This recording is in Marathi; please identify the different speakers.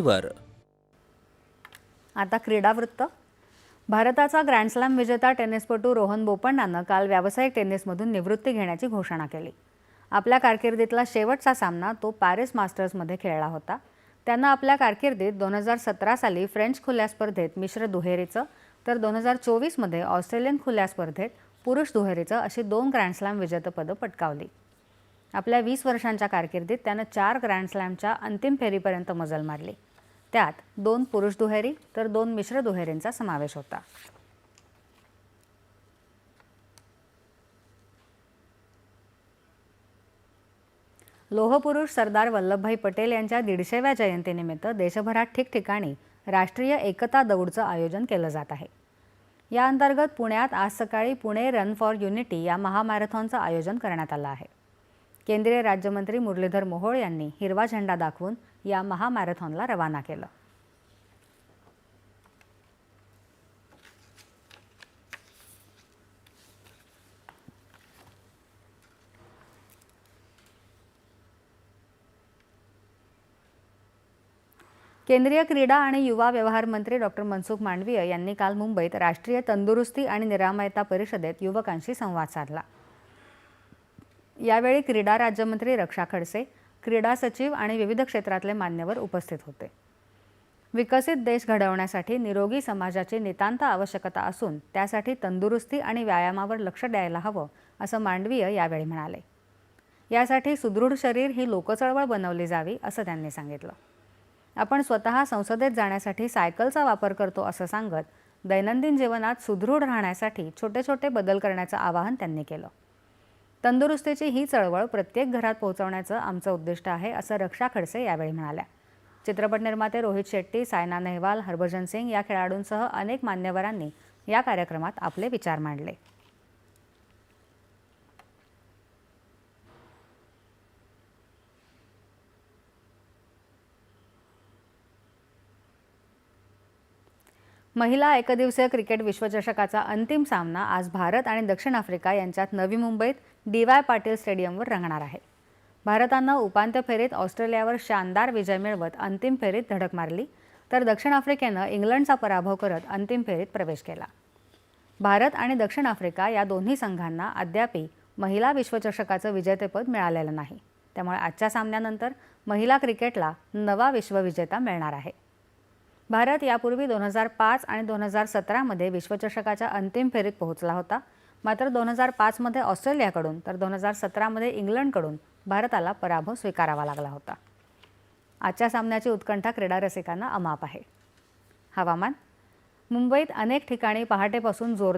Speaker 1: वर
Speaker 2: आता क्रीडावृत्त. भारताचा ग्रँडस्लॅम विजेता टेनिसपटू रोहन बोपण्णानं काल व्यावसायिक टेनिसमधून निवृत्ती घेण्याची घोषणा केली. आपल्या कारकिर्दीतला शेवटचा सामना तो पॅरिस मास्टर्समध्ये खेळला होता. त्यानं आपल्या कारकिर्दीत दोन हजार सतरा साली फ्रेंच खुल्या स्पर्धेत मिश्र दुहेरीचं तर दोन हजार चोवीसमध्ये ऑस्ट्रेलियन खुल्या स्पर्धेत पुरुष दुहेरीचं अशी दोन ग्रँडस्लॅम विजेतेपदं पटकावली. आपल्या वीस वर्षांच्या कारकिर्दीत त्यानं चार ग्रँडस्लॅमच्या अंतिम फेरीपर्यंत मजल मारली. त्यात दोन पुरुष दुहेरी तर दोन मिश्र दुहेरींचा समावेश होता. लोहपुरुष सरदार वल्लभभाई पटेल यांच्या दीडशेव्या जयंतीनिमित्त देशभरात ठिकठिकाणी राष्ट्रीय एकता दौडचं आयोजन केलं जात आहे. या अंतर्गत पुण्यात आज सकाळी पुणे रन फॉर युनिटी या महामॅरेथॉनचं आयोजन करण्यात आलं आहे. केंद्रीय राज्यमंत्री मुरलीधर मोहोळ यांनी हिरवा झेंडा दाखवून या महामॅरेथॉनला रवाना केलं. केंद्रीय क्रीडा आणि युवा व्यवहार मंत्री डॉक्टर मनसुख मांडवीय यांनी काल मुंबईत राष्ट्रीय तंदुरुस्ती आणि निरामयता परिषदेत युवकांशी संवाद साधला. यावेळी क्रीडा राज्यमंत्री रक्षा खडसे क्रीडा सचिव आणि विविध क्षेत्रातले मान्यवर उपस्थित होते. विकसित देश घडवण्यासाठी निरोगी समाजाची नितांत आवश्यकता असून त्यासाठी तंदुरुस्ती आणि व्यायामावर लक्ष द्यायला हवं असं मांडवीय यावेळी म्हणाले. यासाठी सुदृढ शरीर ही लोकचळवळ बनवली जावी असं त्यांनी सांगितलं. आपण स्वतः संसदेत जाण्यासाठी सायकलचा वापर करतो असं सांगत दैनंदिन जीवनात सुदृढ राहण्यासाठी छोटे छोटे बदल करण्याचं आवाहन त्यांनी केलं. तंदुरुस्तीची ही चळवळ प्रत्येक घरात पोहोचवण्याचं आमचं उद्दिष्ट आहे असं रक्षा खडसे यावेळी म्हणाल्या. चित्रपट निर्माते रोहित शेट्टी सायना नेहवाल हरभजन सिंग या खेळाडूंसह अनेक मान्यवरांनी या कार्यक्रमात आपले विचार मांडले. महिला एकदिवसीय क्रिकेट विश्वचषकाचा अंतिम सामना आज भारत आणि दक्षिण आफ्रिका यांच्यात नवी मुंबईत डी वाय पाटील स्टेडियमवर रंगणार आहे. भारतानं उपांत्य फेरीत ऑस्ट्रेलियावर शानदार विजय मिळवत अंतिम फेरीत धडक मारली तर दक्षिण आफ्रिकेनं इंग्लंडचा पराभव करत अंतिम फेरीत प्रवेश केला. भारत आणि दक्षिण आफ्रिका या दोन्ही संघांना अद्यापी महिला विश्वचषकाचं विजेतेपद मिळालेलं नाही. त्यामुळे आजच्या सामन्यानंतर महिला क्रिकेटला नवा विश्वविजेता मिळणार आहे. भारत यापूर्वी दोन हजार पाच आणि दोन हजार सतरामध्ये विश्वचषकाच्या अंतिम फेरीत पोहोचला होता मात्र दोन हजार पाचमध्ये ऑस्ट्रेलियाकडून तर दोन हजार सतरामध्ये इंग्लंडकडून भारताला पराभव स्वीकारावा लागला होता. आजच्या सामन्याची उत्कंठा क्रीडा रसिकांना अमाप आहे. हवामान. मुंबईत अनेक ठिकाणी पहाटेपासून जोर